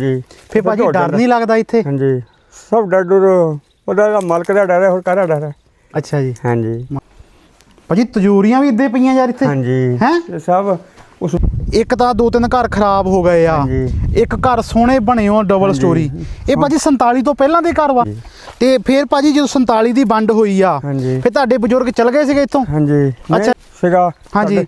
ਜੀ ਫੇ ਭਾਜੀ ਡਰ। ਨਹੀਂ ਲੱਗਦਾ ਇੱਥੇ ਹਾਂਜੀ ਸਭ ਡਰ ਡਰ ਉਹਦਾ ਮਾਲਕ ਦਾ ਡਰ ਹੈ ਹੋਰ ਕਾਹਦਾ ਡਰ ਹੈ ਅੱਛਾ ਜੀ ਹਾਂਜੀ ਭਾਜੀ ਤਜੂਰੀਆਂ ਵੀ ਇੱਦੇ ਪਈਆਂ ਯਾਰ ਇੱਥੇ ਹਾਂਜੀ ਹੈਂ? ਸਭ ਉਸ ਇੱਕ ਤਾਂ ਦੋ ਤਿੰਨ ਘਰ ਖਰਾਬ ਹੋ ਗਏ ਆ। ਇੱਕ ਘਰ ਸੋਹਣੇ ਬਣੇ ਹੋ ਡਬਲ। ਸਟੋਰੀ ਇਹ ਭਾਜੀ 47 ਤੋਂ ਪਹਿਲਾਂ ਦੇ ਘਰ ਵਾ। ਤੇ ਫਿਰ ਭਾਜੀ ਜਦੋਂ 47 ਦੀ ਵੰਡ ਹੋਈ ਆ ਫਿਰ ਤੁਹਾਡੇ ਬਜ਼ੁਰਗ ਚਲ ਗਏ ਸੀਗੇ ਇੱਥੋਂ ਹਾਂਜੀ ਅੱਛਾ। ਸੀਗਾ ਹਾਂਜੀ।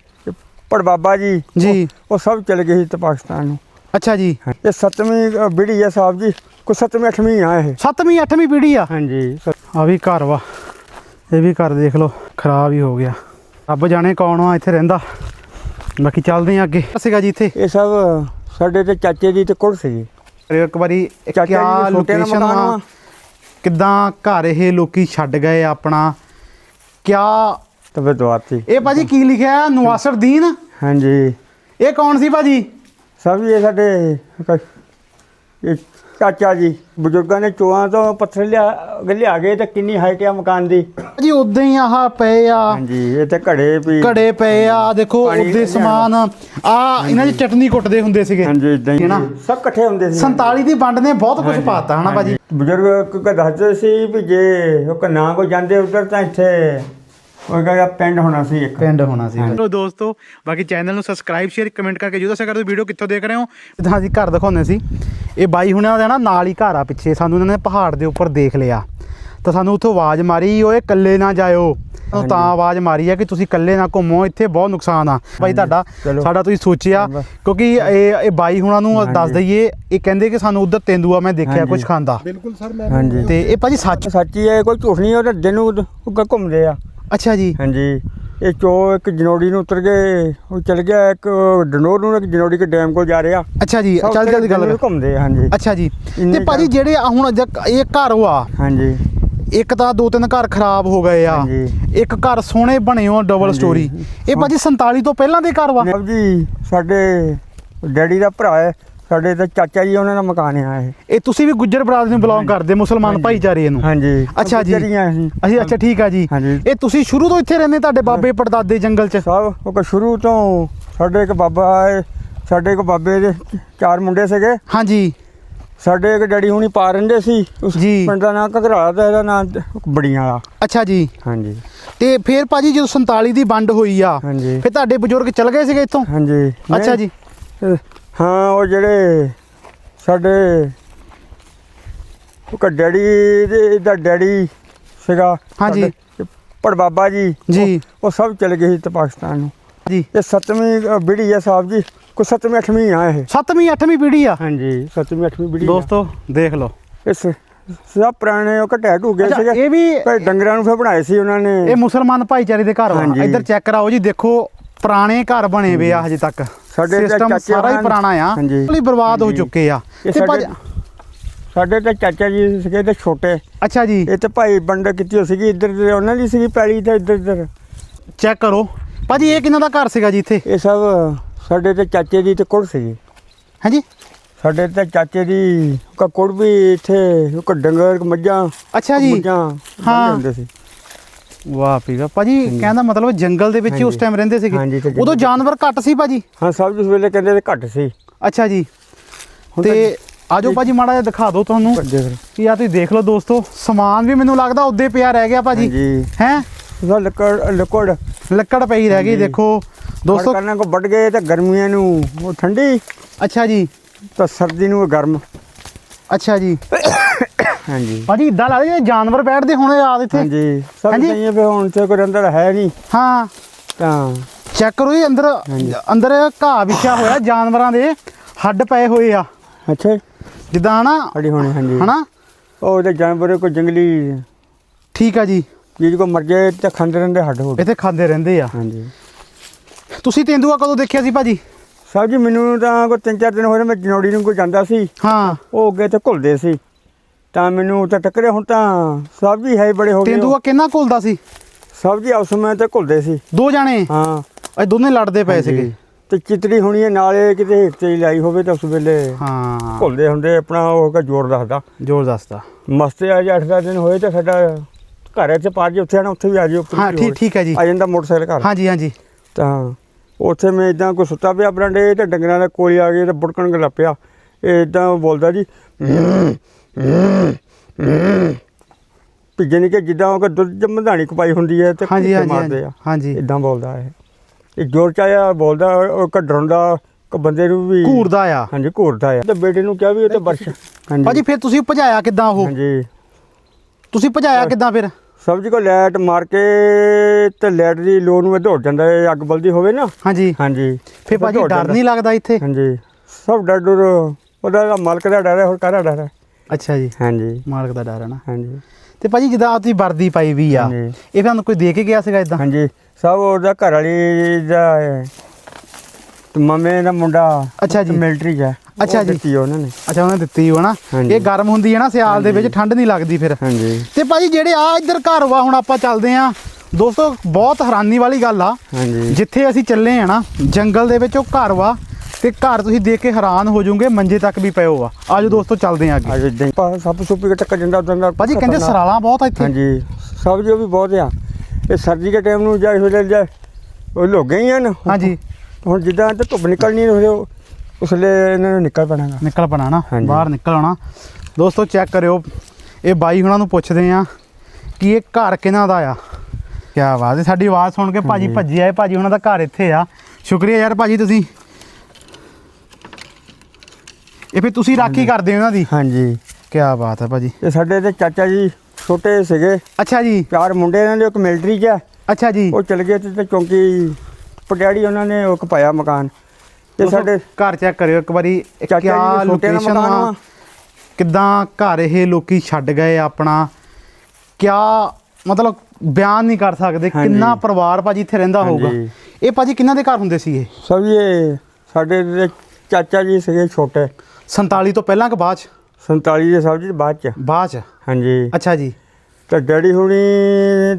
ਪੜ ਬਾਬਾ ਜੀ ਜੀ। ਉਹ- ਉਹ ਸਭ ਚਲੇ ਗਏ ਸੀ ਤੇ ਪਾਕਿਸਤਾਨ ਨੂੰ ਅੱਛਾ ਜੀ। ਇਹ ਸੱਤਵੀਂ ਅ, ਬੀੜੀ ਹੈ ਸਾਹਿਬ ਜੀ। ਕੋ ਸੱਤਵੀਂ ਅੱਠਵੀਂ ਆ ਇਹ। 7ਵੀਂ 8ਵੀਂ ਪੀੜ੍ਹੀ ਆ? ਹਾਂਜੀ। ਆ ਵੀ ਘਰ ਵਾ। ਇਹ ਵੀ ਘਰ ਦੇਖ ਲਓ। ਖਰਾਬ ਹੀ ਹੋ ਗਿਆ। ਰੱਬ ਜਾਣੇ ਕੌਣ ਆ ਇੱਥੇ ਰਹਿੰਦਾ। ਬਾਕੀ ਚੱਲਦੇ ਆ ਅੱਗੇ। ਸੀਗਾ ਜੀ ਇੱਥੇ? ਇਹ ਸਭ ਸਾਡੇ ਤੇ ਚਾਚੇ ਦੀ ਤੇ ਕੁੜ ਸੀ ਇੱਕ ਵਾਰੀ ਚਾਚਾ ਕਿਆ ਜੀ ਦੇ ਛੋਟੇ ਦਾ ਲੋਕੇਸ਼ਨ ਮਕਾਨ ਆ ਵਾ। ਕਿੱਦਾਂ ਘਰ ਇਹ ਲੋਕੀ ਛੱਡ ਗਏ ਆਪਣਾ? ਕਿਆ ਤੇ ਫਿਰ ਦਵਾਤੀ ਇਹ ਭਾਜੀ ਕੀ ਲਿਖਿਆ? ਨਵਾਸਰਦੀਨ ਹਾਂਜੀ। ਇਹ ਕੌਣ ਸੀ ਭਾਜੀ? ਸਭ ਇਹ ਸਾਡੇ ਕ- ਇਹ ਚਾਚਾ ਜੀ ਬਜ਼ੁਰਗਾਂ ਨੇ ਚੋਆਂ ਤੋਂ ਪੱਥਰ ਲਿਆ ਲਿਆ ਗਏ ਤੇ ਕਿੰਨੀ ਹਾਈਟ ਆ ਮਕਾਨ ਦੀ? ਭਾਜੀ ਉਦਾਂ ਹੀ ਆਹ ਪਏ ਆ। ਹਾਂਜੀ ਇਹ ਤੇ ਘੜੇ ਵੀ ਘੜੇ ਪਏ ਆ ਦੇਖੋ ਪਾਣੀ ਉਹਦੇ ਸਮਾਨ ਆ। ਇਹਨਾਂ ਦੀ ਚਟਨੀ ਕੁੱਟਦੇ ਹੁੰਦੇ ਸੀਗੇ। ਹਾਂਜੀ ਇਦਾਂ ਹੈ। ਨਾ? ਸਭ ਇਕੱਠੇ ਹੁੰਦੇ ਸੀ 47 ਦੀ ਵੰਡ ਨੇ ਬਹੁਤ ਕੁਝ ਪਾਤਾ ਹਨਾ ਭਾਜੀ। ਬਜ਼ੁਰਗ ਕ- ਕ- ਦੱਸਦੇ ਸੀ ਵੀ ਜੇ ਉਹ ਕ- ਨਾ ਕੋ ਜਾਂਦੇ ਉਧਰ ਤਾਂ ਇੱਥੇ ਉਹ ਕਹਿੰਦਾ ਪਿੰਡ ਹੋਣਾ ਸੀ ਇੱਕ। ਪਿੰਡ ਹੋਣਾ ਸੀ। ਹਾਂਜੀ। ਚਲੋ ਦੋਸਤੋ ਬਾਕੀ ਚੈਨਲ ਨੂੰ ਸਬਸਕ੍ਰਾਈਬ ਸ਼ੇਅਰ ਕਮੈਂਟ ਕਰਕੇ ਜਰੂਰ ਦੱਸਿਆ ਕਰੋ ਵੀਡੀਓ ਕਿੱਥੋਂ ਦੇਖ ਰਹੇ ਹੋ? ਜਿੱਦਾਂ ਅਸੀਂ ਘਰ ਦਿਖਾਉਂਦੇ ਸੀ ਇਹ ਬਾਈ ਹੁਣਾਂ ਦਾ ਨਾ ਨਾਲ ਹੀ ਘਰ ਆ ਪਿੱਛੇ। ਸਾਨੂੰ ਇਹਨਾਂ ਨੇ ਪਹਾੜ ਦੇ ਉੱਪਰ ਦੇਖ ਲਿਆ। ਤਾਂ ਸਾਨੂੰ ਉੱਥੋਂ ਆਵਾਜ਼ ਮਾਰੀ ਓਏ ਇਕੱਲੇ ਨਾ ਜਾਇਓ। ਤਾਂ ਆਵਾਜ਼ ਮਾਰੀ ਆ ਕਿ ਤੁਸੀਂ ਇਕੱਲੇ ਨਾ ਘੁੰਮੋ ਇੱਥੇ ਬਹੁਤ ਨੁਕਸਾਨ ਆ। ਬਾਈ ਤੁਹਾਡਾ। ਸਾਡਾ ਤੁਸੀਂ ਸੋਚਿਆ। ਕਿਉਂਕਿ ਇਹ ਇਹ ਬਾਈ ਹੁਣਾਂ ਨੂੰ ਹਾਂਜੀ। ਦੱਸ ਦਈਏ ਇਹ ਕਹਿੰਦੇ ਕਿ ਸਾਨੂੰ ਉਧਰ ਤੇਂਦੂਆ ਮੈਂ ਦੇਖਿਆ ਹਾਂਜੀ। ਕੁਝ ਖਾਂਦਾ। ਹਾਂਜੀ। ਤੇ ਇਹ ਭਾਜੀ ਸੱਚ ਸੱਚੀ ਹੈ ਕੋਈ ਝੂਠ ਨਹੀਂ ਉਹ ਤਾਂ ਦਿਨ ਨੂੰ ਘੁੰਮਦੇ ਆ। ਅੱਛਾ ਜੀ। ਹਾਂਜੀ। ਇਹ ਚੋ ਇੱਕ ਜਨੋੜੀ ਨੂੰ ਉਤਰ ਗਏ ਉਹ ਚਲ ਗਿਆ ਇੱਕ ਡਨੋਰ ਨੂੰ ਇੱਕ ਜਨੋੜੀ ਕੇ ਡੈਮ ਕੋਲ ਜਾ ਰਿਹਾ। ਅੱਛਾ ਜੀ ਚੱਲ ਜਲਦੀ ਗੱਲ ਕਰ। ਘੁੰਮਦੇ ਆ, ਹਾਂਜੀ। ਅੱਛਾ ਜੀ। ਤੇ ਭਾਜੀ ਜਿਹੜੇ ਆ ਹੁਣ ਇਹ ਘਰ ਹੋਆ ਹਾਂਜੀ। ਇੱਕ ਤਾਂ ਦੋ ਤਿੰਨ ਘਰ ਖਰਾਬ ਹੋ ਗਏ ਆ। ਇੱਕ ਘਰ ਸੋਹਣੇ ਬਣੇ ਹੋ ਡਬਲ। ਸਟੋਰੀ ਇਹ ਭਾਜੀ 47 ਤੋਂ ਪਹਿਲਾਂ ਦੇ ਘਰ ਵਾ? ਜੀ ਸਾਡੇ ਡੈਡੀ ਦਾ ਭਰਾ ਹੈ ਸਾਡੇ ਤਾਂ ਚਾਚਾ ਜੀ ਉਹਨਾਂ ਦਾ ਮਕਾਨ ਆ ਇਹ। ਇਹ ਤੁਸੀਂ ਵੀ ਗੁੱਜਰ ਬਰਾਦਰੀ ਨੂੰ ਬਿਲੋਂਗ ਕਰਦੇ ਮੁਸਲਮਾਨ। ਭਾਈਚਾਰੇ ਨੂੰ। ਹਾਂਜੀ। ਅੱਛਾ ਜੀ। ਗੁੱਜਰੀਆਂ ਅਸੀਂ। ਅਸੀਂ ਅੱਛਾ ਠੀਕ ਆ ਜੀ। ਹਾਂਜੀ। ਇਹ ਤੁਸੀਂ ਸ਼ੁਰੂ ਤੋਂ ਇੱਥੇ ਰਹਿੰਦੇ ਤੁਹਾਡੇ ਬਾਬੇ ਪੜਦਾਦੇ ਜੰਗਲ 'ਚ? ਸਭ ਉਹ ਕ- ਸ਼ੁਰੂ ਤੋਂ ਸਾਡੇ ਇੱਕ ਬਾਬਾ ਹੈ ਸਾਡੇ ਇੱਕ ਬਾਬੇ ਦੇ ਚਾਰ ਮੁੰਡੇ ਸੀਗੇ। ਹਾਂਜੀ। ਸਾਡੇ ਇੱਕ ਡੈਡੀ ਹੁਣੀ ਪਾ ਰਹਿੰਦੇ ਸੀ। ਉਸ ਜੀ। ਪਿੰਡ ਦਾ ਨਾਂ ਘਗਰਾਲਾ ਤੇ ਇਹਦਾ ਨਾਂ ਬੜੀਆਂ ਵਾਲਾ। ਅੱਛਾ ਜੀ। ਹਾਂਜੀ। ਤੇ ਫਿਰ ਭਾਜੀ ਜਦੋਂ 47 ਦੀ ਵੰਡ ਹੋਈ ਆ ਹਾਂਜੀ। ਫਿਰ ਤੁਹਾਡੇ ਬਜ਼ੁਰਗ ਚਲ ਗਏ ਸੀਗੇ ਇੱਥੋਂ? ਹਾਂਜੀ। ਅੱਛਾ ਜੀ। ਹਾਂ ਉਹ ਜਿਹੜੇ ਸਾਡੇ ਉਹ ਡੈਡੀ ਦੇ ਦਾ ਡੈਡੀ ਸੀਗਾ ਹਾਂਜੀ। ਪੜ ਬਾਬਾ ਜੀ ਜੀ। ਉਹ- ਉਹ ਸਭ ਚਲੇ ਗਏ ਸੀ ਤੇ ਪਾਕਿਸਤਾਨ ਨੂੰ। ਜੀ। ਇਹ ਸੱਤਵੀਂ ਅ, ਬੀੜੀ ਹੈ ਸਾਹਿਬ ਜੀ। ਕੋ ਸੱਤਵੀਂ ਅੱਠਵੀਂ ਆ ਇਹ। 7ਵੀਂ 8ਵੀਂ ਪੀੜ੍ਹੀ ਆ? ਹਾਂਜੀ ਸੱਤਵੀਂ ਅੱਠਵੀਂ ਬੀੜੀ ਆ। ਦੋਸਤੋ ਦੇਖ ਲਓ। ਇਸ ਸਭ ਪੁਰਾਣੇ ਉਹ ਘਟਿਆ ਢੂਗੇ ਅੱਛਾ ਸੀਗੇ। ਇਹ ਵੀ ਭਾਈ ਡੰਗਰਾਂ ਨੂੰ ਫਿਰ ਬਣਾਏ ਸੀ ਉਹਨਾਂ ਨੇ। ਇਹ ਮੁਸਲਮਾਨ ਭਾਈਚਾਰੇ ਦੇ ਘਰ ਵਾ ਹਾਂਜੀ। ਇੱਧਰ ਚੈੱਕ ਕਰਾਓ ਜੀ ਦੇਖੋ ਪੁਰਾਣੇ ਘਰ ਬਣੇ ਵੇ ਆ ਹਜੇ ਤੱਕ। ਸਾਡੇ ਤਾਂ ਸਿਸਟਮ ਚਾਚੇ ਸਾਰਾ ਹੀ ਹੋਰਾਂ ਪੁਰਾਣਾ ਆ। ਹਾਂਜੀ। ਬਰਬਾਦ ਹੋ ਹਾਂਜੀ। ਚੁੱਕੇ ਆ। ਇਹ ਤੇ ਭਾਜੀ ਸਾਡੇ ਸਾਡੇ ਤਾਂ ਚਾਚਾ ਜੀ ਸੀਗੇ ਤੇ ਛੋਟੇ। ਅੱਛਾ ਜੀ। ਇਹ ਤੇ ਭਾਈ ਬੰਡ ਕੀਤੀ ਹੋਈ ਸੀਗੀ ਇੱਧਰ ਤੇ ਉਹਨਾਂ ਦੀ ਸੀਗੀ ਪੈਲੀ ਤੇ ਇੱਧਰ ਇੱਧਰ। ਚੈੱਕ ਕਰੋ। ਭਾਜੀ ਇਹ ਕਿਹਨਾਂ ਦਾ ਘਰ ਸੀਗਾ ਜੀ ਇੱਥੇ? ਇਹ ਸਭ ਸਾਡੇ ਤੇ ਚਾਚੇ ਦੀ ਤੇ ਕੁੜ ਸੀਗੀ। ਹਾਂਜੀ। ਸਾਡੇ ਤੇ ਚਾਚੇ ਦੀ ਕੁੜ ਵੀ ਇੱਥੇ ਇੱਕ ਡੰਗਰ ਮੱਝਾਂ ਅੱਛਾ ਜੀ। ਮੱਝਾਂ। ਹਾਂ। ਹੁੰਦੇ ਸੀ। ਵਾਹ ਪੀਗਾ ਭਾਜੀ ਕਹਿੰਦਾ ਮਤਲਬ ਜੰਗਲ ਦੇ ਵਿੱਚ ਉਸ। ਟਾਈਮ ਰਹਿੰਦੇ ਸੀਗੇ। ਉਦੋਂ ਜਾਨਵਰ ਘੱਟ ਸੀ ਭਾਜੀ? ਹਾਂ ਸਭ ਜਿਸ ਵੇਲੇ ਕਹਿੰਦੇ ਘੱਟ ਸੀ। ਅੱਛਾ ਜੀ। ਤੇ ਆਜੋ ਭਾਜੀ ਮਾੜਾ ਜਿਹਾ ਦਿਖਾ ਦਿਓ ਤੁਹਾਨੂੰ। ਕੀ ਆ ਤੁਸੀਂ ਦੇਖ ਲਓ ਦੋਸਤੋ ਸਮਾਨ ਵੀ ਮੈਨੂੰ ਲੱਗਦਾ ਉੱਦੇ ਪਿਆ ਰਹਿ ਗਿਆ ਭਾਜੀ। ਹੈ? ਉਹਦਾ ਲੱਕੜ ਲੱਕੜ। ਲੱਕੜ ਪਈ ਰਹਿ ਗਈ। ਦੇਖੋ। ਦੋਸਤੋ ਕਰਨਾ ਕੋ ਵੱਢ ਗਏ ਤੇ ਗਰਮੀਆਂ ਨੂੰ ਉਹ ਠੰਡੀ। ਅੱਛਾ ਜੀ। ਤਾਂ ਸਰਦੀ ਨੂੰ ਗਰਮ। ਅੱਛਾ ਜੀ। ਹਾਂਜੀ। ਭਾਜੀ ਇਦਾਂ ਲੱਗਦਾ ਜਿਵੇਂ ਜਾਨਵਰ ਬੈਠਦੇ ਹੋਣੇ ਰਾਤ ਇੱਥੇ। ਹਾਂਜੀ। ਸਭ ਹਾਂਜੀ। ਫਿਰ ਹੁਣ ਤੇ ਕੋਈ ਅੰਦਰ ਹੈ ਨਹੀਂ। ਹਾਂ। ਤਾਂ ਚੈੱਕ ਕਰੋ ਜੀ ਅੰਦਰ। ਅੰਦਰ ਘਾਹ ਵਿਛਿਆ ਹੋਇਆ ਜਾਨਵਰਾਂ ਦੇ ਹੱਡ ਪਏ ਹੋਏ ਆ। ਅੱਛਾ। ਜਿੱਦਾਂ ਨਾ ਅੜੀ ਹੋਣੀ ਹਾਂਜੀ। ਹਨਾ? ਉਹ ਉਹਦੇ ਜਾਨਵਰ ਕੋਈ ਜੰਗਲੀ ਠੀਕ ਆ ਜੀ। ਚੀਜ਼ ਕੋ ਮਰ ਜਾਏ ਤੇ ਖਾਂਦੇ ਰਹਿੰਦੇ ਹੱਡ ਹੋ ਇੱਥੇ ਖਾਂਦੇ ਰਹਿੰਦੇ ਆ। ਹਾਂਜੀ। ਤੁਸੀਂ ਤੇਂਦੂਆ ਕਦੋਂ ਦੇਖਿਆ ਸੀ ਭਾਜੀ? ਸਾਹਿਬ ਜੀ ਮੈਨੂੰ ਤਾਂ ਕੋਈ ਤਿੰਨ ਚਾਰ ਦਿਨ ਹੋਏ ਨੇ ਮੈਂ ਜਨੋੜੀ ਨੂੰ ਕੋਈ ਜਾਂਦਾ ਸੀ। ਹਾਂ। ਉਹ ਅੱਗੇ ਤੇ ਘੁਲਦੇ ਸੀ। ਤਾਂ ਮੈਨੂੰ ਤਾਂ ਟੱਕਰੇ ਹੁਣ ਤਾਂ ਸਭ ਜੀ ਹੈ ਹੀ ਬੜੇ ਹੋ ਗਏ ਤੇਂਦੂਆ ਕਿੰਨਾ ਘੁਲਦਾ ਸੀ? ਸਭ ਜੀ ਉਸ ਸਮੇਂ ਤੇ ਘੁਲਦੇ ਸੀ। ਦੋ ਜਾਣੇ? ਹਾਂ। ਇਹ ਦੋਨੇ ਲੜਦੇ ਪਏ ਸੀਗੇ। ਤੇ ਚਿਤਰੀ ਹੋਣੀ ਹੈ ਨਾਲੇ ਕਿਤੇ ਹੇਠ ਤੇ ਹੀ ਲਾਈ ਹੋਵੇ ਤਾਂ ਉਸ ਵੇਲੇ ਹਾਂ। ਘੁਲਦੇ ਹੁੰਦੇ ਆਪਣਾ ਉਹ ਕਾ ਜ਼ੋਰ ਦੱਸਦਾ। ਜੋਰ ਦੱਸਦਾ। ਮਸਤੇ ਆ ਜਾ 8 ਦਿਨ ਹੋਏ ਤਾਂ ਸਾਡਾ ਘਰ ਚ ਪਾਰ ਜੀ ਉੱਥੇ ਆਣਾ ਉੱਥੇ ਵੀ ਆ ਜਿਓ ਹਾਂ ਠੀਕ ਠੀਕ ਹੈ ਜੀ। ਆ ਜਾਂਦਾ ਮੋਟਰਸਾਈਕਲ ਘਰ। ਹਾਂਜੀ ਹਾਂਜੀ। ਤਾਂ ਉੱਥੇ ਮੈਂ ਇਦਾਂ ਕੋਈ ਸੁੱਤਾ ਪਿਆ ਬਰਾਂਡੇ ਤੇ ਡੰਗਰਾਂ ਦਾ ਕੋਲੀ ਆ ਗਏ ਤੇ ਬੁੜਕਣ ਲੱਗ ਪਿਆ। ਇਹ ਇਦਾਂ ਬੋਲਦਾ ਜੀ ਪਿੱਜੇ ਨਹੀਂ ਕਿ ਜਿੱਦਾਂ ਉਹ ਦੁੱਧ ਚ ਮਧਾਣੀ ਕਪਾਈ ਹੁੰਦੀ ਹੈ ਤੇ ਹਾਂਜੀ, ਹਾਂਜੀ, ਮਾਰਦੇ ਆ। ਹਾਂਜੀ। ਇਦਾਂ ਬੋਲਦਾ ਹੈ ਇਹ ਜੋਰ ਚ ਆਇਆ ਬੋਲਦਾ ਉਹ ਕੱਢਣ ਦਾ ਇੱਕ ਬੰਦੇ ਨੂੰ ਵੀ ਘੂਰਦਾ ਆ। ਹਾਂਜੀ ਘੂਰਦਾ ਆ। ਤੇ ਬੇਟੇ ਨੂੰ ਕਿਹਾ ਵੀ ਉਹ ਤੇ ਹਾਂਜੀ। ਭਾਜੀ ਫਿਰ ਤੁਸੀਂ ਭਜਾਇਆ ਕਿੱਦਾਂ ਉਹ? ਹਾਂਜੀ। ਤੁਸੀਂ ਭਜਾਇਆ ਕਿੱਦਾਂ ਫਿਰ? ਸਬਜ਼ੀ ਕੋ ਲਾਈਟ ਮਾਰ ਕੇ ਤੇ ਲਾਈਟ ਦੀ ਲੋ ਨੂੰ ਇਹ ਦੌੜ ਜਾਂਦਾ ਹੈ ਅੱਗ ਬਲਦੀ ਹੋਵੇ ਨਾ। ਹਾਂਜੀ। ਹਾਂਜੀ। ਫਿਰ ਭਾਜੀ ਦੌੜ ਡਰ ਜਾਂਦਾ। ਨਹੀਂ ਲੱਗਦਾ ਇੱਥੇ? ਹਾਂਜੀ। ਸਭ ਡਰ ਡਰ ਉਹਦਾ ਤਾਂ ਮਾਲਕ ਦਾ ਡਰ ਹੈ ਹੋਰ ਕਾਹਦਾ ਡਰ ਹੈ? ਅੱਛਾ ਜੀ। ਹਾਂਜੀ। ਮਾਲਕ ਦਾ ਡਰ ਹੈ ਨਾ। ਹਾਂਜੀ। ਤੇ ਭਾਜੀ ਜਿੱਦਾਂ ਤੁਸੀਂ ਵਰਦੀ ਪਾਈ ਵੀ ਆ ਹਾਂਜੀ। ਇਹ ਤੁਹਾਨੂੰ ਕੋਈ ਦੇ ਕੇ ਗਿਆ ਸੀਗਾ ਇਦਾਂ ਹਾਂਜੀ। ਸਭ ਉਹਦਾ ਘਰ ਵਾਲੀ ਦਾ ਹੈ। ਤੇ ਮਾਮੇ ਦਾ ਮੁੰਡਾ ਅੱਛਾ ਜੀ। ਮਿਲਟਰੀ ਹੈ। ਅੱਛਾ ਜੀ। ਦਿੱਤੀ ਉਹਨਾਂ ਨੇ। ਅੱਛਾ ਉਹਨੇ ਦਿੱਤੀ ਹੋ ਨਾ ਹਾਂਜੀ। ਇਹ ਗਰਮ ਹੁੰਦੀ ਹੈ ਨਾ ਸਿਆਲ ਦੇ ਵਿੱਚ ਠੰਡ ਨਹੀਂ ਲੱਗਦੀ ਫਿਰ। ਹਾਂਜੀ। ਤੇ ਭਾਜੀ ਜਿਹੜੇ ਆ ਇੱਧਰ ਘਰ ਵਾ ਹੁਣ ਆਪਾਂ ਚੱਲਦੇ ਆ ਦੋਸਤੋ ਬਹੁਤ ਹੈਰਾਨੀ ਵਾਲੀ ਗੱਲ ਆ। ਹਾਂਜੀ। ਜਿੱਥੇ ਅਸੀਂ ਚੱਲੇ ਆ ਨਾ ਜੰਗਲ ਦੇ ਵਿੱਚ ਉਹ ਘਰ ਵਾ। ਤੇ ਘਰ ਤੁਸੀਂ ਦੇਖ ਕੇ ਹੈਰਾਨ ਹੋ ਜਾਓਗੇ ਮੰਜੇ ਤੱਕ ਵੀ ਪਏ ਹੋ ਆ। ਆਜੋ ਦੋਸਤੋ ਚੱਲਦੇ ਆ ਅੱਗੇ। ਅੱਜ ਇਦਾਂ ਹੀ ਸੱਪ ਸੁੱਪੀ ਕੇ ਟੱਕਰ ਜਾਂਦਾ ਉਦੋਂ ਦਾ ਭਾਜੀ ਕਹਿੰਦੇ। ਸਰਾਲਾ ਬਹੁਤ ਆ ਇੱਥੇ। ਹਾਂਜੀ ਸਬਜ਼ੀ ਉਹ ਵੀ ਬਹੁਤ ਆ। ਇਹ ਸਰਦੀ ਦੇ ਟਾਈਮ ਨੂੰ ਜਾ ਹੋ ਜਾ ਉਹ ਲੋਕ ਗਏ ਹਨ ਹਾਂਜੀ। ਹੁਣ ਜਿੱਦਾਂ ਤੇ ਧੁੱਪ ਨਿਕਲਣੀ ਹੋ ਉਸ ਲਈ ਇਹਨਾਂ ਨੂੰ ਨਿਕਲ ਪੈਣਾ ਗਾ। ਨਿਕਲ ਪਣਾ ਨਾ ਹਾਂਜੀ। ਬਾਹਰ ਨਿਕਲ ਆਉਣਾ। ਦੋਸਤੋ ਚੈੱਕ ਕਰਿਓ। ਇਹ ਬਾਈ ਹੁਣਾਂ ਨੂੰ ਪੁੱਛਦੇ ਆ ਕਿ ਇਹ ਘਰ ਕਿਹਨਾਂ ਦਾ ਆ? ਕੀ ਬਾਤ ਹੈ ਸਾਡੀ ਆਵਾਜ਼ ਸੁਣ ਕੇ ਭਾਜੀ। ਭੱਜੇ ਆਏ। ਭਾਜੀ ਉਹਨਾਂ ਦਾ ਘਰ ਇੱਥੇ ਆ। ਸ਼ੁਕਰੀਆ ਯਾਰ ਭਾਜੀ ਤੁਸੀਂ। ਇਹ ਫਿਰ ਤੁਸੀਂ ਰਾਖੀ ਕਰਦੇ ਹੋ ਇਹਨਾਂ ਦੀ? ਹਾਂਜੀ। ਕੀ ਬਾਤ ਹੈ ਭਾਜੀ। ਤੇ ਸਾਡੇ ਤੇ ਚਾਚਾ ਜੀ ਛੋਟੇ ਸੀਗੇ। ਅੱਛਾ ਜੀ। ਚਾਰ ਮੁੰਡੇ ਇਹਨਾਂ ਦੇ ਇੱਕ ਮਿਲਟਰੀ 'ਚ ਅੱਛਾ ਜੀ। ਉਹ ਚਲ ਗਏ ਤੇ ਚੌਂਕੀ ਪਟਿਆੜੀ ਉਹਨਾਂ ਨੇ ਉਹ ਕਪਾਇਆ ਮਕਾਨ। ਤੇ ਸਾਡੇ ਘਰ ਚੈੱਕ ਕਰਿਓ ਇੱਕ ਵਾਰੀ ਇਹ ਦਾ ਲੋਕੇਸ਼ਨ ਮਕਾਨ ਆ? ਕਿੱਦਾਂ ਘਰ ਇਹ ਲੋਕੀ ਛੱਡ ਗਏ ਆਪਣਾ? ਕਿਆ ਮਤਲਬ ਬਿਆਨ ਨਹੀਂ ਕਰ ਸਕਦੇ। ਕਿੰਨਾ ਪਰਿਵਾਰ ਭਾਜੀ ਇੱਥੇ ਰਹਿੰਦਾ ਹੋਊਗਾ। ਇਹ ਭਾਜੀ ਕਿੰਨਾਂ ਦੇ ਘਰ ਹੁੰਦੇ ਸੀ ਇਹ? ਸਭ ਇਹ ਸਾਡੇ ਦੇ ਚਾਚਾ ਜੀ ਸੀਗੇ ਛੋਟੇ। 47 ਤੋਂ ਪਹਿਲਾਂ ਕਿ ਬਾਅਦ ਚ? 47 ਦੇ ਸਭ ਜੀ ਬਾਅਦ ਚ। ਬਾਅਦ ਚ? ਹਾਂਜੀ। ਅੱਛਾ ਜੀ। ਤੇ ਡੈਡੀ ਹੁਣੀ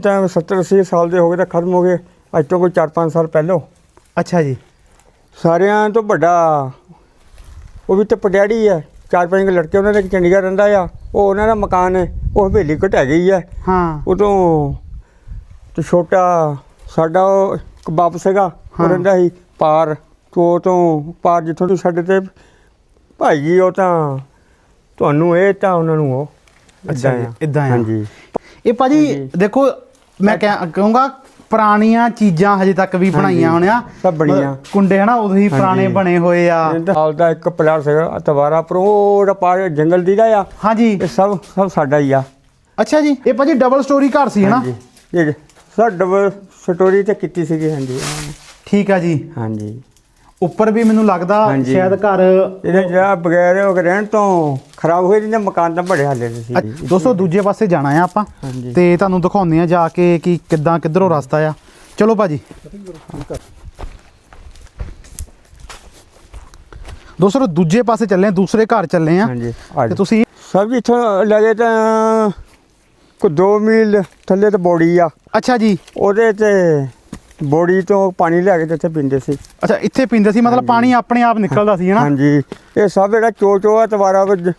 ਤਾਂ 70 80 ਸਾਲ ਦੇ ਹੋ ਗਏ ਤਾਂ ਖਤਮ ਹੋ ਗਏ। ਅੱਜ ਤੋਂ ਕੋਈ 4-5 ਸਾਲ ਪਹਿਲਾਂ। ਅੱਛਾ ਜੀ। ਸਾਰਿਆਂ ਤੋਂ ਵੱਡਾ। ਉਹ ਵੀ ਤੇ ਪਟਿਆੜੀ ਹੈ ਚਾਰ ਪੰਜ ਲੜਕੇ ਉਹਨਾਂ ਦੇ ਚੰਡੀਗੜ੍ਹ ਰਹਿੰਦਾ ਆ। ਉਹ ਉਹਨਾਂ ਦਾ ਮਕਾਨ ਹੈ। ਉਹ ਹਵੇਲੀ ਘਟਾ ਗਈ ਹੈ ਹਾਂ। ਉਦੋਂ ਤੇ ਛੋਟਾ ਸਾਡਾ ਉਹ ਇੱਕ ਬਾਪ ਸੀਗਾ। ਉਹ ਹਾਂ। ਰਹਿੰਦਾ ਸੀ ਪਾਰ। ਤੋਂ ਤੋਂ ਪਾਰ ਜਿੱਥੋਂ ਤੋਂ ਸਾਡੇ ਤੇ ਭਾਈ ਜੀ ਉਹ ਤਾਂ ਤੁਹਾਨੂੰ ਇਹ ਤਾਂ ਉਹਨਾਂ ਨੂੰ ਉਹ ਅੱਛਾ ਜੀ। ਏਦਾਂ ਆ। ਹਾਂਜੀ ਇਹ ਭਾਜੀ। ਦੇਖੋ ਮੈਂ ਕਹਿ- ਕਹੂੰਗਾ ਪੁਰਾਣੀਆਂ ਚੀਜ਼ਾਂ ਹਜੇ ਤੱਕ ਵੀ ਬਣਾਈਆਂ ਹੋਣੀਆਂ ਸਭ ਬਣੀਆਂ। ਮਤਲਬ ਕੁੰਡੇ ਹਨਾ ਉਦੋਂ ਹੀ ਪੁਰਾਣੇ। ਬਣੇ ਹੋਏ ਆ ਹਾਲ ਦਾ ਇੱਕ ਪਲਾਟ ਸੀਗਾ ਤਵਾਰਾ ਪਰ ਉਹ ਪਾਰ ਜੰਗਲ ਦੀ ਦਾ ਆ ਹਾਂਜੀ ਇਹ ਸਭ ਸਭ ਸਾਡਾ ਹੀ ਆ ਅੱਛਾ ਜੀ ਇਹ ਭਾਜੀ ਡਬਲ ਸਟੋਰੀ ਘਰ ਸੀ ਹਨਾ ਹਾਂਜੀ ਇਹ ਸਰ ਡਬਲ ਸਟੋਰੀ ਤੇ ਕੀਤੀ ਸੀਗੀ ਹਾਂਜੀ। ਠੀਕ ਆ ਜੀ ਹਾਂਜੀ ਉੱਪਰ ਵੀ ਮੈਨੂੰ ਲੱਗਦਾ। ਸ਼ਾਇਦ ਘਰ ਇਹਦੇ ਜਿਹੜਾ ਬਗੈਰ ਉਹ ਰਹਿਣ ਤੋਂ ਖਰਾਬ ਹੋਏ ਜਿਹਨੇ ਮਕਾਨ ਤਾਂ ਬੜੇ ਹਾਲੇ ਦੇ ਸੀ ਅੱਛ- ਦੋਸਤੋ ਦੂਜੇ ਪਾਸੇ ਜਾਣਾ ਆ ਆਪਾਂ। ਤੇ ਤੁਹਾਨੂੰ ਦਿਖਾਉਂਦੇ ਆ ਜਾ ਕੇ ਕਿ ਕਿੱਦਾਂ ਕਿੱਧਰੋਂ ਰਸਤਾ ਆ। ਚਲੋ ਭਾਜੀ। ਦੋਸਤੋ ਦੂਜੇ ਪਾਸੇ ਚੱਲੇ ਆ ਦੂਸਰੇ ਘਰ ਚੱਲੇ ਆ। ਤੇ। ਤੁਸੀਂ ਸਭ ਜੀ ਇੱਥੋਂ ਲੱਗੇ ਤਾਂ ਕੋ 2 ਮੀਲ ਥੱਲੇ ਤੇ ਬੋੜੀ ਆ। ਅੱਛਾ ਜੀ। ਉਹਦੇ ਤੇ ਬੋੜੀ ਤੋਂ ਪਾਣੀ ਲੈ ਕੇ ਤੇ ਇੱਥੇ ਪੀਂਦੇ ਸੀ। ਅੱਛਾ ਇੱਥੇ ਪੀਂਦੇ ਸੀ ਮਤਲਬ ਪਾਣੀ ਆਪਣੇ ਆਪ ਨਿਕਲਦਾ ਸੀ ਹਨਾ? ਹਾਂਜੀ। ਇਹ ਸਭ ਜਿਹੜਾ ਚੋ ਚੋ ਆ ਤਵਾਰਾ ਵਿੱਚ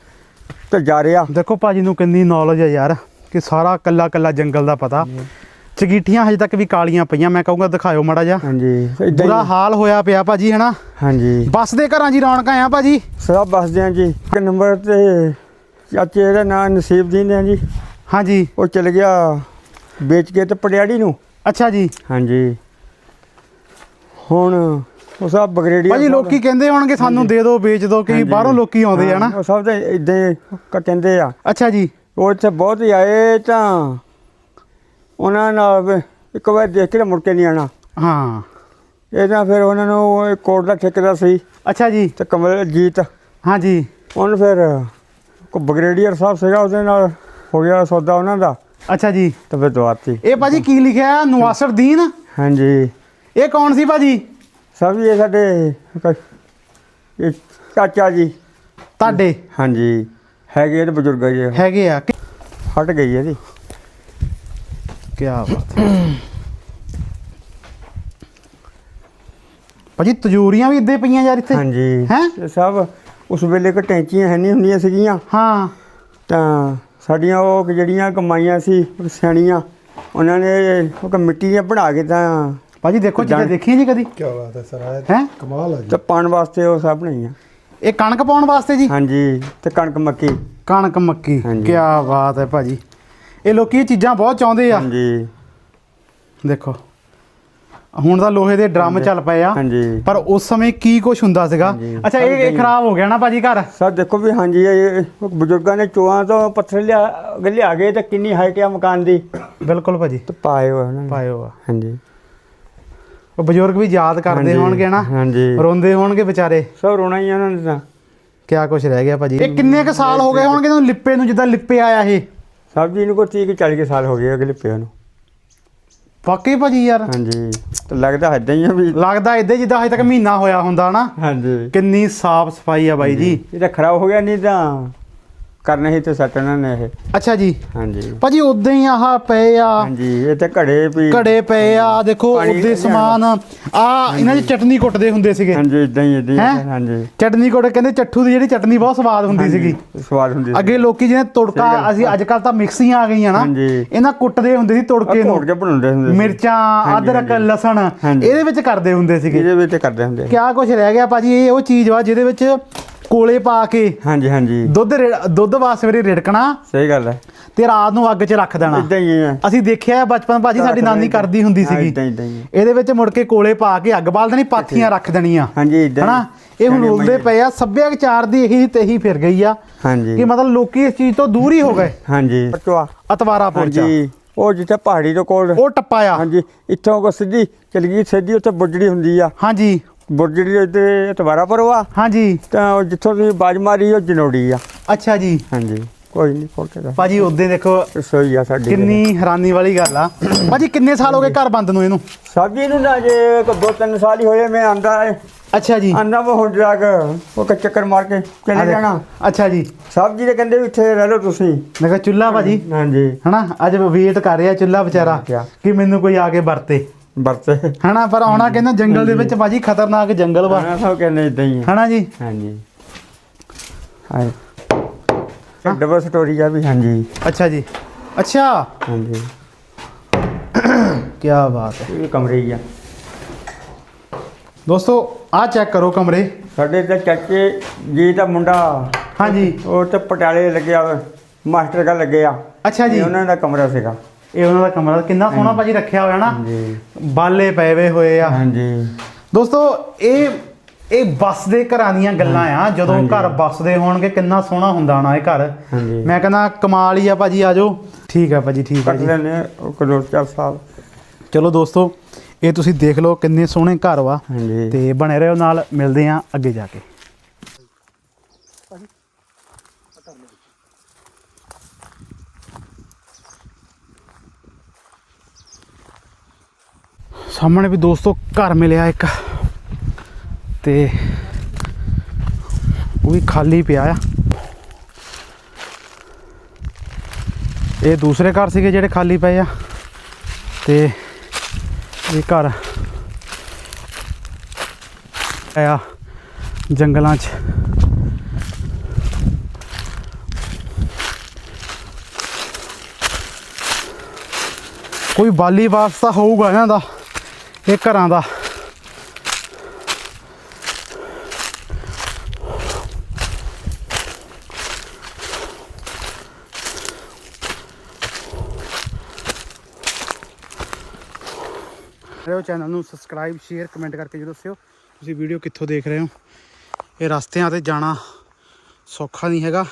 ਤੇ ਜਾ ਰਿਹਾ। ਦੇਖੋ ਭਾਜੀ ਨੂੰ ਕਿੰਨੀ ਨੌਲੇਜ ਹੈ ਯਾਰ ਕਿ ਸਾਰਾ ਕੱਲਾ ਕੱਲਾ ਜੰਗਲ ਦਾ ਪਤਾ। ਚਗੀਠੀਆਂ ਹਜੇ ਤੱਕ ਵੀ ਕਾਲੀਆਂ ਪਈਆਂ ਮੈਂ ਕਹੂੰਗਾ ਦਿਖਾਇਓ ਮੜਾ ਜਾ ਹਾਂਜੀ। ਏਦਾਂ ਬੁਰਾ ਹਾਲ ਹੋਇਆ ਪਿਆ ਭਾਜੀ ਹਨਾ? ਹਾਂਜੀ। ਬੱਸ ਦੇ ਘਰਾਂ ਹੀ ਰੌਣਕਾਂ ਆ ਭਾਜੀ? ਸਭ ਬਸਦੇ ਆ ਜੀ। ਇੱਕ ਨੰਬਰ ਤੇ ਚਾਚੇ ਦਾ ਨਾਂ ਨਸੀਬਦੀਨ ਹੈ ਜੀ। ਹਾਂਜੀ। ਉਹ ਚਲ ਗਿਆ ਵੇਚ ਕੇ ਤੇ ਪਟਿਆੜੀ ਨੂੰ। ਅੱਛਾ ਜੀ। ਹਾਂਜੀ। ਹੁਣ ਉਹ ਸਭ ਬਗਰੇੜੀ ਭਾਜੀ ਲੋਕੀ ਕਹਿੰਦੇ ਹੋਣਗੇ ਸਾਨੂੰ ਦੇ ਦਿਓ ਵੇਚ ਦਿਓ ਕਿ ਬਾਹਰੋਂ ਲੋਕੀ ਆਉਂਦੇ ਆ ਨਾ। ਉਹ ਸਭ ਤੇ ਇਦਾਂ ਹੀ ਕਹਿੰਦੇ ਆ। ਅੱਛਾ ਜੀ। ਉਹ ਇੱਥੇ ਬਹੁਤ ਹੀ ਆਏ ਤਾਂ ਉਹਨਾਂ ਨਾਲ ਇੱਕ ਵਾਰ ਦੇਖ ਕੇ ਮੁੜ ਕੇ ਨਹੀਂ ਆਣਾ ਹਾਂ। ਇਹ ਤਾਂ ਫਿਰ ਉਹਨਾਂ ਨੂੰ ਕੋਟ ਦਾ ਠੇਕੇਦਾਰ ਸੀ। ਅੱਛਾ ਜੀ। ਤੇ ਕਮਲਜੀਤ। ਹਾਂਜੀ ਉਹਨ ਫਿਰ ਕੋ ਬਗਰੇਡੀਅਰ ਸਾਹਿਬ ਸੀਗਾ ਉਹਦੇ ਨਾਲ ਹੋ ਗਿਆ ਸੌਦਾ ਉਹਨਾਂ ਦਾ। ਅੱਛਾ ਜੀ। ਤੇ ਫਿਰ ਦਵਾਤੀ। ਇਹ ਭਾਜੀ ਕੀ ਲਿਖਿਆ ਨਵਾਸਰ ਦੀਨ? ਹਾਂਜੀ। ਇਹ ਕੌਣ ਸੀ ਭਾਜੀ? ਸਭ ਇਹ ਸਾਡੇ ਇਹ ਚਾਚਾ ਜੀ। ਤੁਹਾਡੇ? ਹਾਂਜੀ ਹੈਗੇ ਇਹ ਬਜ਼ੁਰਗ ਜੀ। ਹੈਗੇ ਆ। ਹਟ ਗਈ ਇਹਦੀ ਕੀ ਬਾਤ ਭਾਜੀ ਤਜੂਰੀਆਂ ਵੀ ਇੱਦੇ ਪਈਆਂ ਯਾਰ ਇੱਥੇ? ਹਾਂਜੀ। ਹੈਂ? ਇਹ ਸਭ ਉਸ ਵੇਲੇ ਕ ਟੈਂਚੀਆਂ ਹੈ ਨਹੀਂ ਹੁੰਦੀਆਂ ਸੀਗੀਆਂ। ਹਾਂ। ਤਾਂ ਸਾਡੀਆਂ ਉਹ ਜਿਹੜੀਆਂ ਕਮਾਈਆਂ ਸੀ ਸਿਆਣੀਆਂ ਉਹਨਾਂ ਨੇ ਉਹ ਮਿੱਟੀ ਬਣਾ ਕੇ ਤਾਂ ਭਾਜੀ ਦੇਖੋ ਚੀਜ਼ਾਂ ਦੇਖੀਆਂ ਜੀ ਕਦੀ? ਕੀ ਬਾਤ ਹੈ ਸਰ ਹੈ? ਕਮਾਲ ਆ ਜੀ। ਤੇ ਪਾਣ ਵਾਸਤੇ ਉਹ ਸਭ ਬਣਾਈਆਂ ਇਹ ਕਣਕ ਪਾਉਣ ਵਾਸਤੇ ਜੀ? ਹਾਂਜੀ ਤੇ ਕਣਕ ਮੱਕੀ। ਕਣਕ ਮੱਕੀ ਹਾਂਜੀ। ਕੀ ਬਾਤ ਹੈ ਭਾਜੀ। ਇਹ ਲੋਕੀ ਇਹ ਚੀਜ਼ਾਂ ਬਹੁਤ ਚਾਹੁੰਦੇ ਆ। ਹਾਂਜੀ। ਦੇਖੋ ਹੁਣ ਤਾਂ ਲੋਹੇ ਦੇ ਡਰਮ ਚੱਲ ਪਏ ਆ। ਹਾਂਜੀ। ਪਰ ਉਸ ਸਮੇਂ ਕੀ ਕੁਝ ਹੁੰਦਾ ਸੀਗਾ? ਹਾਂਜੀ। ਅੱਛਾ ਇਹ ਇਹ ਖਰਾਬ ਹੋ ਗਿਆ ਨਾ ਭਾਜੀ ਘਰ? ਸਰ ਦੇਖੋ ਵੀ ਹਾਂਜੀ ਇਹ ਬਜ਼ੁਰਗਾਂ ਨੇ ਚੋਆਂ ਤੋਂ ਪੱਥਰ ਲਿਆ ਲਿਆ ਗਏ ਤੇ ਕਿੰਨੀ ਹਾਈਟ ਆ ਮਕਾਨ ਦੀ। ਬਿਲਕੁਲ ਭਾਜੀ। ਤੇ ਪਾਏ ਹੋਏ ਉਹਨਾਂ ਨੇ। ਪਾਇਓ ਆ। ਹਾਂਜੀ। ਉਹ ਬਜ਼ੁਰਗ ਵੀ ਯਾਦ ਕਰਦੇ ਹੋਣਗੇ ਨਾ ਹਾਂਜੀ। ਰੋਂਦੇ ਹੋਣਗੇ ਵਿਚਾਰੇ। ਸਭ ਰੋਣਾ ਹੀ ਆ ਉਹਨਾਂ ਨੇ ਤਾਂ। ਕਿਆ ਕੁਝ ਰਹਿ ਗਿਆ ਭਾਜੀ। ਇਹ ਕਿੰਨੇ ਕ ਸਾਲ ਹੋ ਗਏ ਹੋਣਗੇ ਤੁਹਾਨੂੰ ਲਿੱਪੇ ਨੂੰ ਜਿੱਦਾਂ ਲਿੱਪੇ ਆਇਆ ਇਹ? ਸਬਜ਼ੀ ਨੂੰ ਕੋਈ 30 ਕੁ 40 ਕੁ ਸਾਲ ਹੋ ਗਏ ਅਗਲੇ ਪਿਓ ਨੂੰ। ਵਾਕਈ ਭਾਜੀ ਯਾਰ। ਹਾਂਜੀ। ਤੇ ਲੱਗਦਾ ਏਦਾਂ ਹੀ ਆ ਵੀ ਲੱਗਦਾ ਇਦਾਂ ਜਿੱਦਾਂ ਹਜੇ ਤੱਕ ਮਹੀਨਾ ਹੋਇਆ ਹੁੰਦਾ ਨਾ ਹਾਂਜੀ। ਕਿੰਨੀ ਸਾਫ਼ ਸਫ਼ਾਈ ਆ ਬਾਈ ਜੀ। ਇਹ ਤਾਂ ਖਰਾਬ ਹੋ ਗਿਆ ਨਹੀਂ ਤਾਂ। ਕਰਨਾ ਹੀ ਤੇ ਸੱਟ ਉਹਨਾਂ ਨੇ ਇਹ। ਅੱਛਾ ਜੀ। ਹਾਂਜੀ। ਭਾਜੀ ਉਦਾਂ ਹੀ ਆਹ ਪਏ ਆ। ਹਾਂਜੀ ਇਹ ਤੇ ਘੜੇ ਵੀ। ਘੜੇ ਪਏ ਆ। ਦੇਖੋ ਪਾਣੀ ਉਹਦੇ। ਸਮਾਨ। ਆ ਇਹਨਾਂ ਦੀ ਚਟਨੀ ਕੁੱਟਦੇ ਹੁੰਦੇ ਸੀਗੇ। ਹਾਂਜੀ ਇਦਾਂ ਹੀ ਇਦਾਂ ਹੈਂ? ਹੀ? ਹਾਂਜੀ। ਚਟਨੀ ਕੁੱਟ ਕਹਿੰਦੇ ਚੱਠੂ ਦੀ ਜਿਹੜੀ ਚਟਨੀ ਬਹੁਤ ਸਵਾਦ ਹੁੰਦੀ ਸੀਗੀ। ਸਵਾਦ ਹੁੰਦੀ ਸੀ ਅੱਗੇ ਲੋਕੀ ਜਿਹਨੇ ਸਹੀ ਤੁੜਕਾ ਗੱਲ। ਅਸੀਂ ਅੱਜ ਕੱਲ ਤਾਂ ਮਿਕਸੀਆਂ ਆ ਗਈਆਂ ਨਾ। ਹਾਂਜੀ। ਇਹਨਾਂ ਕੁੱਟਦੇ ਹੁੰਦੇ ਸੀ ਤੁੜਕੇ ਨੂੰ। ਕੇ ਬਣਾਉਂਦੇ ਹੁੰਦੇ ਸੀ। ਮਿਰਚਾਂ ਹਾਂਜੀ, ਅਦਰਕ ਹਾਂਜੀ। ਲਸਣ ਹਾਂਜੀ। ਇਹਦੇ ਵਿੱਚ ਕਰਦੇ ਹੁੰਦੇ ਸੀਗੇ। ਇਹਦੇ ਵਿੱਚ ਕਰਦੇ ਹੁੰਦੇ ਕਿਆ ਕੁਝ ਰਹਿ ਗਿਆ ਭਾਜੀ ਇਹ ਉਹ ਚੀਜ਼ ਵਾ ਜਿਹਦੇ ਵਿੱਚ ਕੋਲੇ ਪਾ ਕੇ ਹਾਂਜੀ ਹਾਂਜੀ। ਦੁੱਧ ਰਿੜ- ਦੁੱਧ ਵਾਸਤੇ ਵੇਰੇ ਰਿੜਕਣਾ ਸਹੀ ਗੱਲ ਹੈ। ਤੇ ਰਾਤ ਨੂੰ ਅੱਗ 'ਚ ਰੱਖ ਦੇਣਾ। ਇਦਾਂ ਹੀ ਹੈ। ਅਸੀਂ ਦੇਖਿਆ ਹੈ ਬਚਪਨ ਭਾਜੀ ਸਾਡੀ ਨਾਨੀ ਕਰਦੀ ਹੁੰਦੀ ਹਾਂ, ਸੀਗੀ। ਏਦਾਂ ਹੀ, ਏਦਾਂ ਹੀ। ਇਹਦੇ ਵਿੱਚ ਮੁੜ ਕੇ ਕੋਲੇ ਪਾ ਕੇ ਅੱਗ ਬਾਲ ਦੇਣੀ ਪਾਥੀਆਂ ਰੱਖ ਦੇਣੀਆਂ। ਹਾਂਜੀ ਇਦਾਂ ਹਨਾ? ਇਹ ਹੁਣ ਰੁਲਦੇ ਪਏ ਆ ਸੱਭਿਆਚਾਰ ਦੀ ਇਹੀ ਤੇ ਇਹੀ ਫਿਰ ਗਈ ਆ। ਹਾਂਜੀ। ਕਿ ਮਤਲਬ ਲੋਕੀ ਇਸ ਚੀਜ਼ ਤੋਂ ਦੂਰ ਹੀ ਹੋ ਗਏ। ਹਾਂਜੀ। ਪਟਵਾ ਅਤਵਾਰਾ ਪਹੁੰਚਾ। ਹਾਂਜੀ। ਉਹ ਜਿੱਥੇ ਪਹਾੜੀ ਤੋਂ ਕੋਲ। ਉਹ ਟੱਪਾ ਆ। ਹਾਂਜੀ। ਇੱਥੋਂ ਕੋ ਸਿੱਧੀ ਚਲ ਗਈ ਸਿੱਧੀ ਉੱਥੇ ਬੁਰਜੜੀ ਹੁੰਦੀ ਆ। ਹਾਂਜੀ। ਬੁਰਜੜੀ ਇੱਥੇ ਤਵਾਰਾ ਪਰਵਾ। ਹਾਂਜੀ। ਤਾਂ ਉਹ ਜਿੱਥੋਂ ਤੁਸੀਂ ਬਾਜ ਮਾਰੀ ਉਹ ਜਨੋੜੀ ਆ। ਅੱਛਾ ਜੀ। ਹਾਂਜੀ ਕੋਈ ਨਹੀਂ ਫੋਟੋ ਦਾ ਭਾਜੀ ਉਦੋਂ ਦੇਖੋ ਰਸੋਈ ਆ ਸਾਡੀ। ਕਿੰਨੀ ਹੈਰਾਨੀ ਵਾਲੀ ਗੱਲ ਆ। ਭਾਜੀ ਕਿੰਨੇ ਸਾਲ ਹੋ ਗਏ ਘਰ ਬੰਦ ਨੂੰ ਇਹਨੂੰ? ਸਬਜ਼ੀ ਨੂੰ ਨਾ ਜੇ ਕੋਈ ਦੋ ਤਿੰਨ ਸਾਲ ਹੀ ਹੋਏ ਮੈਂ ਆਂਦਾ ਹੈ ਅੱਛਾ ਜੀ। ਆਂਦਾ ਮੈਂ ਹੁਣ ਜਾ ਕੇ ਉਹ ਚੱਕਰ ਮਾਰ ਕੇ ਚਲੇ। ਜਾਣਾ? ਅੱਛਾ ਜੀ। ਸਬਜ਼ੀ ਦੇ ਕਹਿੰਦੇ ਵੀ ਇੱਥੇ ਰਹਿ ਲਓ ਤੁਸੀਂ। ਮੈਂ ਕਿਹਾ ਚੁੱਲਾ ਭਾਜੀ। ਹਾਂਜੀ। ਹਨਾ ਅੱਜ ਵੇਟ ਕਰ ਰਿਹਾ ਚੁੱਲਾ ਵਿਚਾਰਾ? ਕਿ ਮੈਨੂੰ ਕੋਈ ਆ ਕੇ ਵਰਤੇ। ਵਰਤੇ। ਹਨਾ ਪਰ ਆਉਣਾ ਕਹਿੰਦਾ ਜੰਗਲ ਦੇ ਵਿੱਚ ਭਾਜੀ ਖਤਰਨਾਕ ਜੰਗਲ ਵਾ। ਆਣਾ ਸਭ ਕਹਿੰਦੇ ਇਦਾਂ ਹੀ ਆ। ਹਨਾ ਜੀ? ਹਾਂਜੀ। ਹਾਂ। ਡਬਲ ਸਟੋਰੀ ਆ ਵੀ ਹਾਂਜੀ। ਅੱਛਾ ਜੀ। ਅੱਛਾ। ਹਾਂਜੀ। ਕੀ ਬਾਤ ਹੈ। ਇਹ ਕਮਰੇ ਹੀ ਆ। ਦੋਸਤੋ ਆਹ ਚੈੱਕ ਕਰੋ ਕਮਰੇ। ਸਾਡੇ ਤੇ ਚਾਚੇ ਜੀ ਦਾ ਮੁੰਡਾ। ਹਾਂਜੀ। ਉਹ ਤੇ ਪਟਿਆਲੇ ਲੱਗਿਆ ਮਾਸਟਰ ਦਾ ਲੱਗਿਆ ਅੱਛਾ ਜੀ। ਉਹਨਾਂ ਦਾ ਕਮਰਾ ਸੀਗਾ। ਇਹ ਉਹਨਾਂ ਦਾ ਕਮਰਾ ਕਿੰਨਾ ਸੋਹਣਾ ਭਾਜੀ ਰੱਖਿਆ ਹੋਇਆ ਨਾ। ਬਾਲੇ ਪਏ ਵੇ ਹੋਏ ਆ। ਹਾਂਜੀ। ਦੋਸਤੋ ਇਹ ਇਹ ਬੱਸ ਦੇ ਘਰਾਂ ਦੀਆਂ ਗੱਲਾਂ ਆ। ਜਦੋਂ। ਘਰ ਬੱਸਦੇ ਹੋਣਗੇ ਕਿੰਨਾ ਸੋਹਣਾ ਹੁੰਦਾ ਹੋਣਾ ਇਹ ਘਰ। ਮੈਂ ਕਹਿੰਦਾ ਕਮਾਲ ਹੀ ਆ ਭਾਜੀ ਆਜੋ ਠੀਕ ਆ ਭਾਜੀ ਠੀਕ ਆ ਜੀ। ਲੈਨੇ ਉਹ ਕਦੋਂ ਚਾਰ ਸਾਲ। ਚਲੋ ਦੋਸਤੋ ਇਹ ਤੁਸੀਂ ਦੇਖ ਲਓ ਕਿੰਨੇ ਸੋਹਣੇ ਘਰ ਵਾ। ਤੇ ਬਣੇ ਰਹੋ ਨਾਲ ਮਿਲਦੇ ਆ ਅੱਗੇ ਜਾ ਕੇ। ਸਾਹਮਣੇ ਵੀ ਦੋਸਤੋ ਘਰ ਮਿਲਿਆ ਇੱਕ। ਤੇ ਉਹ ਵੀ ਖਾਲੀ ਪਿਆ ਆ। ਇਹ ਦੂਸਰੇ ਘਰ ਸੀਗੇ ਜਿਹੜੇ ਖਾਲੀ ਪਏ ਆ। ਤੇ ਇਹ ਘਰ ਆਇਆ ਜੰਗਲਾਂ 'ਚ। ਕੋਈ ਬਾਲੀ ਵਾਸਤਾ ਹੋਊਗਾ ਇਹਨਾਂ ਦਾ। ਇਹ ਘਰਾਂ ਦਾ। ਮੇਰੇ ਚੈਨਲ ਨੂੰ ਸਬਸਕ੍ਰਾਈਬ ਸ਼ੇਅਰ ਕਮੈਂਟ ਕਰਕੇ ਜੀ ਦੱਸਿਓ। ਤੁਸੀਂ ਵੀਡੀਓ ਕਿੱਥੋਂ ਦੇਖ ਰਹੇ ਹੋ? ਇਹ ਰਸਤਿਆਂ ਤੇ ਜਾਣਾ ਸੌਖਾ ਨਹੀਂ ਹੈਗਾ।